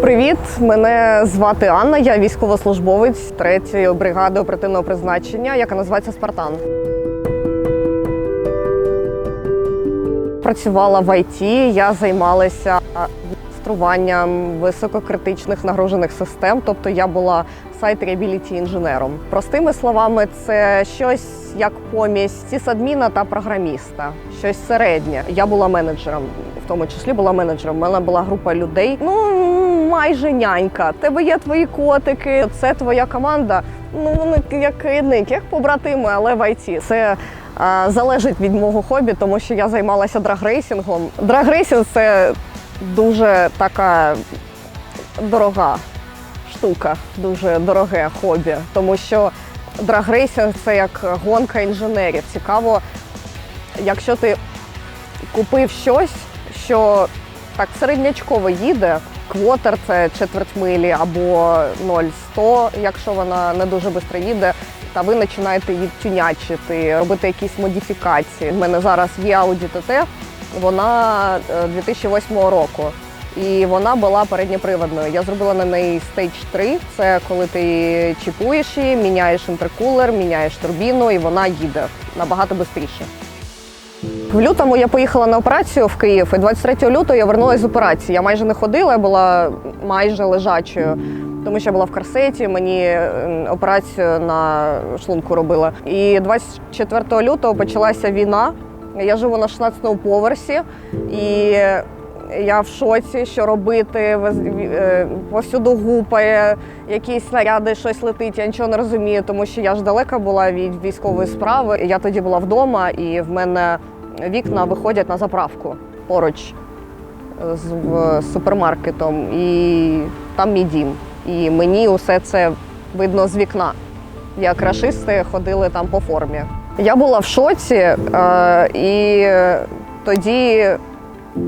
Привіт, мене звати Анна. Я військовослужбовець 3-ї бригади оперативного призначення, яка називається Спартан. Працювала в ІТ, я займалася адмініструванням висококритичних нагружених систем, тобто я була сайт реабіліті інженером. Простими словами, це щось як помість сисадміна та програміста, щось середнє. Я була менеджером, в тому числі була менеджером. У мене була група людей. Ну майже нянька. Тебе є твої котики, це твоя команда. Ну вони як керівник, як побратими, але в ІТ. Це залежить від мого хобі, тому що я займалася драгрейсингом. Драгрейсинг це дуже така дорога штука, дуже дороге хобі, тому що драгрейсинг це як гонка інженерів. Цікаво, якщо ти купив щось, що так середнячково їде, квотер це четверть милі або 0,100, якщо вона не дуже швидко їде. Та ви починаєте її тюнячити, робити якісь модифікації. У мене зараз є Audi TT, вона е, 2008 року. І вона була передньоприводною. Я зробила на неї Stage 3. Це коли ти чіпуєш її, міняєш інтеркулер, міняєш турбіну, і вона їде набагато швидше. В лютому я поїхала на операцію в Київ, і 23 лютого я вернулася з операції. Я майже не ходила, я була майже лежачою, тому що я була в корсеті, мені е, операцію на шлунку робили. І 24 лютого почалася війна. Я живу на 16-му поверсі, і я в шоці, що робити. Е, Повсюду гупає, якісь снаряди, щось летить. Я нічого не розумію, тому що я ж далека була від військової справи. Я тоді була вдома, і в мене вікна виходять на заправку поруч з з супермаркетом, і там мій дім. І мені усе це видно з вікна. Як рашисти ходили там по формі. Я була в шоці, е, і тоді,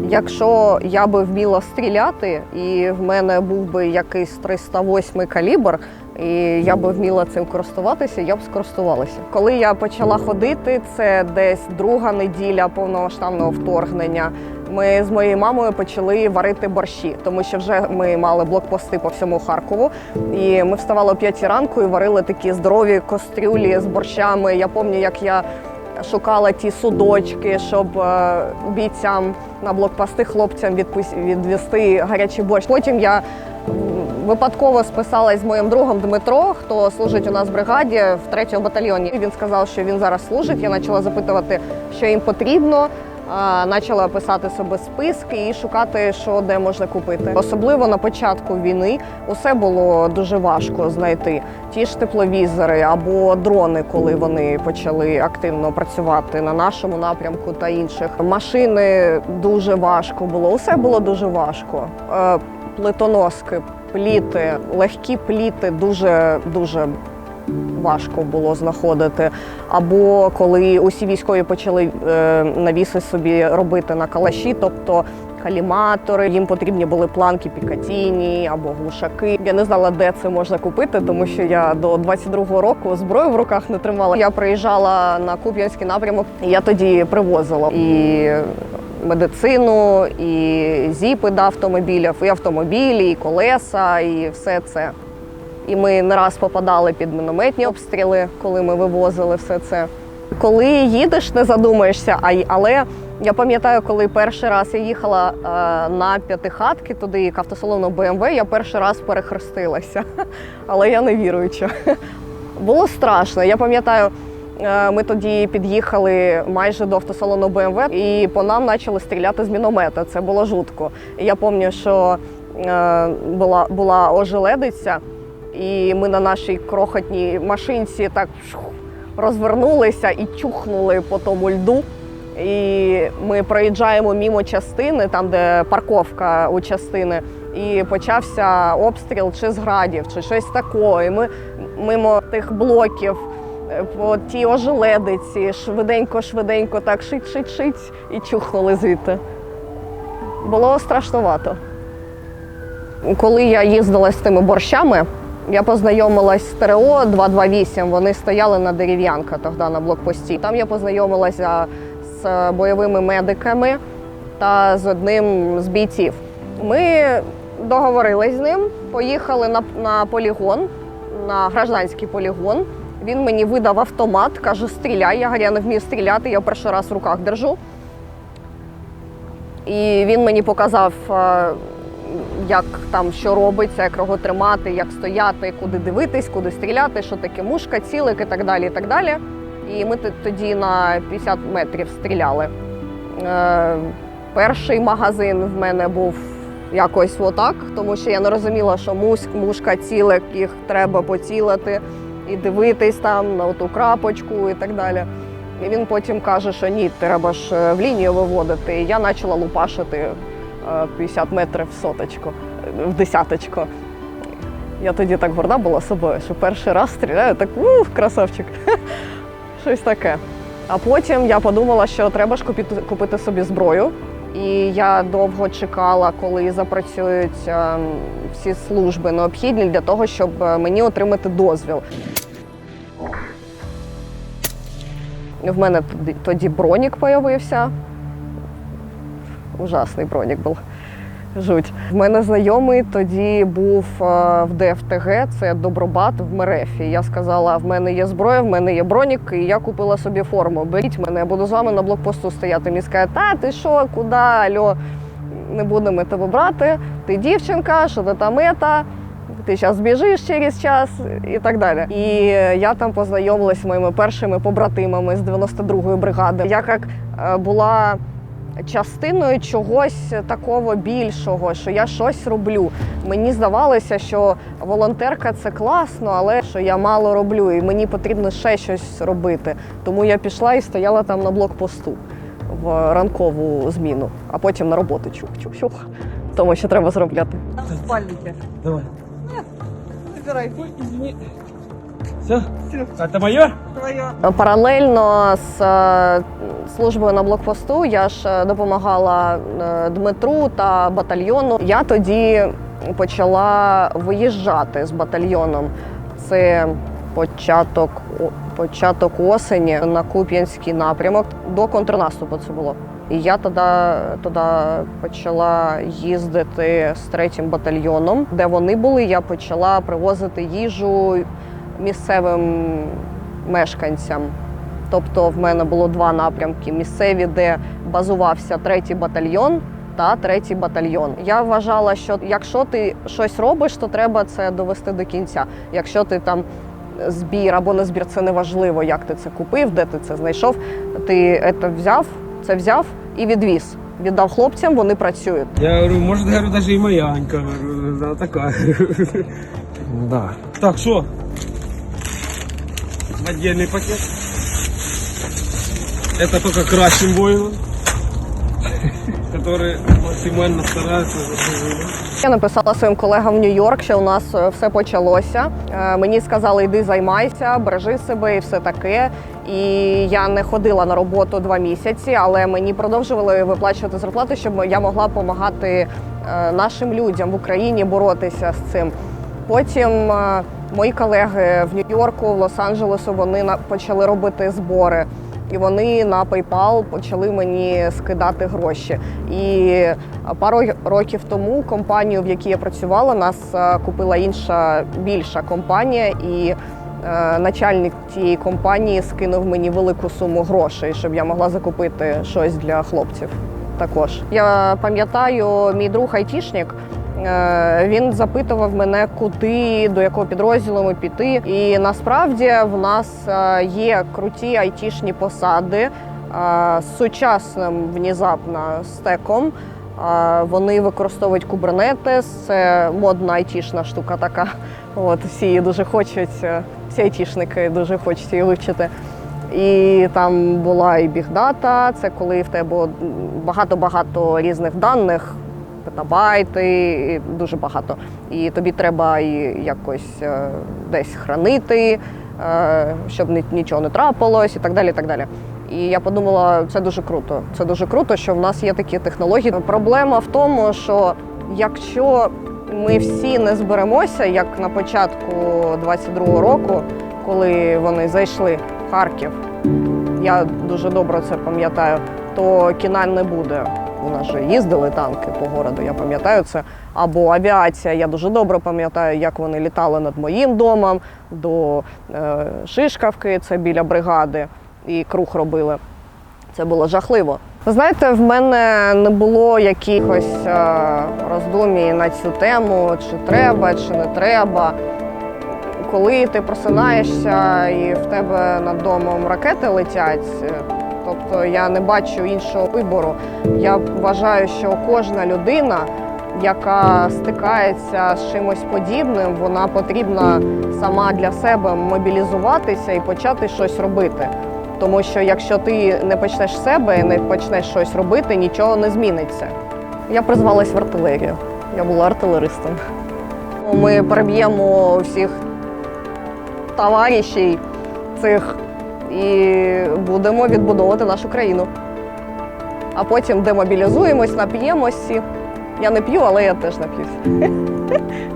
якщо я би вміла стріляти, і в мене був би якийсь 308 калібр, і я би вміла цим користуватися, я б скористувалася. Коли я почала ходити, це десь друга неділя повномасштабного вторгнення. Ми з моєю мамою почали варити борщі, тому що вже ми мали блокпости по всьому Харкову. І ми вставали о 5 ранку і варили такі здорові кастрюлі з борщами. Я пам'ятаю, як я шукала ті судочки, щоб е, бійцям на блокпости хлопцям відвести гарячий борщ. Потім я випадково списалась з моїм другом Дмитро, хто служить у нас в бригаді в 3-му батальйоні. Він сказав, що він зараз служить. Я почала запитувати, що їм потрібно. Почала писати собі списки і шукати, що де можна купити. Особливо на початку війни усе було дуже важко знайти. Ті ж тепловізори або дрони, коли вони почали активно працювати на нашому напрямку та інших. Машини дуже важко було. Усе було дуже важко. Е, Плитоноски, пліти, легкі пліти дуже дуже важко було знаходити. Або коли усі військові почали е, навіси собі робити на калаші, тобто каліматори, їм потрібні були планки Пікатіні або глушаки. Я не знала, де це можна купити, тому що я до 22-го року зброю в руках не тримала. Я приїжджала на Куп'янський напрямок, і я тоді привозила і медицину, і зіпи до автомобілів, і автомобілі, і колеса, і все це. І ми не раз попадали під мінометні обстріли, коли ми вивозили все це. Коли їдеш, не задумаєшся. Але я пам'ятаю, коли перший раз я їхала е, на п'ятихатки туди, к автосалону BMW, я перший раз перехрестилася. Але я не віруюча. Було страшно. Я пам'ятаю, е, ми тоді під'їхали майже до автосалону BMW, і по нам почали стріляти з міномета. Це було жутко. Я пам'ятаю, що е, була, була ожеледиця. І ми на нашій крохотній машинці так розвернулися і чухнули по тому льду. І ми проїжджаємо мімо частини, там де парковка у частини, і почався обстріл чи з градів, чи щось такого. І ми мимо тих блоків е, по тій ожеледиці, швиденько-швиденько так шить-шить-шить і чухнули звідти. Було страшнувато. Коли я їздила з тими борщами, я познайомилась з ТРО 228, вони стояли на дерев'янка тоді на блокпості. Там я познайомилася з бойовими медиками та з одним з бійців. Ми договорились з ним, поїхали на, на полігон, на гражданський полігон. Він мені видав автомат, каже, стріляй. Я говорю, я не вмію стріляти, я перший раз в руках держу. І він мені показав, е, як там що робиться, як його тримати, як стояти, куди дивитись, куди стріляти, що таке мушка, цілик і так далі. І так далі. І ми тоді на 50 метрів стріляли. Е, перший магазин в мене був якось отак, тому що я не розуміла, що мусь, мушка, цілик, їх треба поцілити і дивитись там на ту крапочку і так далі. І він потім каже, що ні, треба ж е, в лінію виводити. І я почала лупашити 50 метрів в соточку, в десяточку. Я тоді так горда була собою, що перший раз стріляю, так ух, красавчик. Щось таке. А потім я подумала, що треба ж купити, купити собі зброю. І я довго чекала, коли запрацюють е, всі служби необхідні для того, щоб е, мені отримати дозвіл. В мене тоді бронік появився. Ужасний бронік був. Жуть. В мене знайомий тоді був е, в ДФТГ, це Добробат в Мерефі. Я сказала: в мене є зброя, в мене є бронік, і я купила собі форму. Беріть мене, я буду з вами на блокпосту стояти. Мені скаже, та ти що, куди? Альо, не будемо тебе брати. Ти дівчинка, що ти там ета, ти зараз біжиш через час і так далі. І я там познайомилася з моїми першими побратимами з 92-ї бригади. Я як е, була частиною чогось такого більшого, що я щось роблю. Мені здавалося, що волонтерка це класно, але що я мало роблю, і мені потрібно ще щось робити. Тому я пішла і стояла там на блокпосту в ранкову зміну, а потім на роботу чух-чух-чух. Тому що треба зробляти. Спальники. Давай. Забирай. Все? Это мое? Твоє. Паралельно з е, службою на блокпосту я ж е, допомагала е, Дмитру та батальйону. Я тоді почала виїжджати з батальйоном. Це початок, о- початок осені на Куп'янський напрямок. До контрнаступу це було. І я тоді, тоді почала їздити з третім батальйоном, де вони були. Я почала привозити їжу місцевим мешканцям. Тобто в мене було два напрямки: місцеві, де базувався третій батальйон. Та третій батальйон. Я вважала, що якщо ти щось робиш, то треба це довести до кінця. Якщо ти там збір або не збір, це не важливо, як ти це купив, де ти це знайшов. Ти це взяв, це взяв і відвіз. Віддав хлопцям, вони працюють. Я говорю, может, говорю, даже и моя Анька. Говорю, Да, такая. Да. Так, что? Отдельный пакет. Это только кращим воинам, которые максимально стараются заслужили. Я написала своїм колегам в Нью-Йорк, що у нас е, все почалося. Е, Мені сказали, йди займайся, бережи себе і все таке. І я не ходила на роботу два місяці, але мені продовжували виплачувати зарплату, щоб я могла допомагати е, нашим людям в Україні боротися з цим. Потім е, мої колеги в Нью-Йорку, в Лос-Анджелесу вони почали робити збори. І вони на PayPal почали мені скидати гроші. І пару років тому компанію, в якій я працювала, нас е, купила інша більша компанія, і е, начальник тієї компанії скинув мені велику суму грошей, щоб я могла закупити щось для хлопців. Також я пам'ятаю, мій друг айтішник. Е, Він запитував мене, куди, до якого підрозділу ми піти. І насправді в нас е, є круті айтішні посади е, з сучасним внезапно стеком. Вони використовують Kubernetes, це модна айтішна штука така. От всі її дуже хочуть, всі айтішники дуже хочуть її вивчити. І там була і бігдата, це коли в тебе багато-багато різних даних, петабайти, дуже багато. І тобі треба і якось е, десь хранити, е, щоб нічого не трапилось, і так далі. І так далі. І я подумала, це дуже круто. Це дуже круто, що в нас є такі технології. Проблема в тому, що якщо ми всі не зберемося, як на початку 22-го року, коли вони зайшли в Харків, я дуже добре це пам'ятаю, то кіна не буде. У нас же їздили танки по городу, я пам'ятаю це. Або авіація. Я дуже добре пам'ятаю, як вони літали над моїм домом до е, Шишкавки, це біля бригади, і круг робили. Це було жахливо. Ви знаєте, в мене не було якихось е, роздумій на цю тему, чи треба, чи не треба. Коли ти просинаєшся і в тебе над домом ракети летять, тобто я не бачу іншого вибору. Я вважаю, що кожна людина, яка стикається з чимось подібним, вона потрібна сама для себе мобілізуватися і почати щось робити. Тому що якщо ти не почнеш себе і не почнеш щось робити, нічого не зміниться. Я призвалась в артилерію. Я була артилеристом. Ми переб'ємо всіх товаришів цих і будемо відбудовувати нашу країну. А потім демобілізуємось, нап'ємось. Я не п'ю, але я теж нап'юсь.